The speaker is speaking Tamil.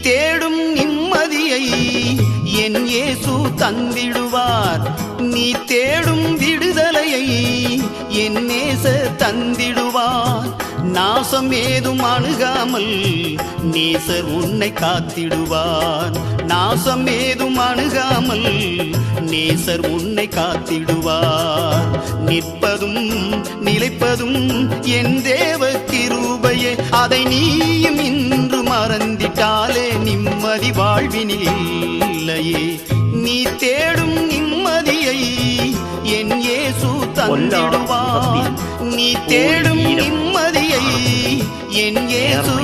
தேடும் நிம்மதியை என் இயேசு தந்திடுவார். நீ தேடும் விடுதலையை என் நேச தந்திடுவார். நாசம் ஏதும் அணுகாமல் நேசர் உன்னை காத்திடுவார். நாசம் ஏதும் அணுகாமல் நேசர் உன்னை காத்திடுவார். நிற்பதும் நிலைப்பதும் என் தேவ மறந்திட்டாலே நிம்மதி வாழ்வினில் இல்லையே. நீ தேடும் நிம்மதியை என் இயேசு தந்திடுவார். நீ தேடும் நிம்மதியை என் இயேசு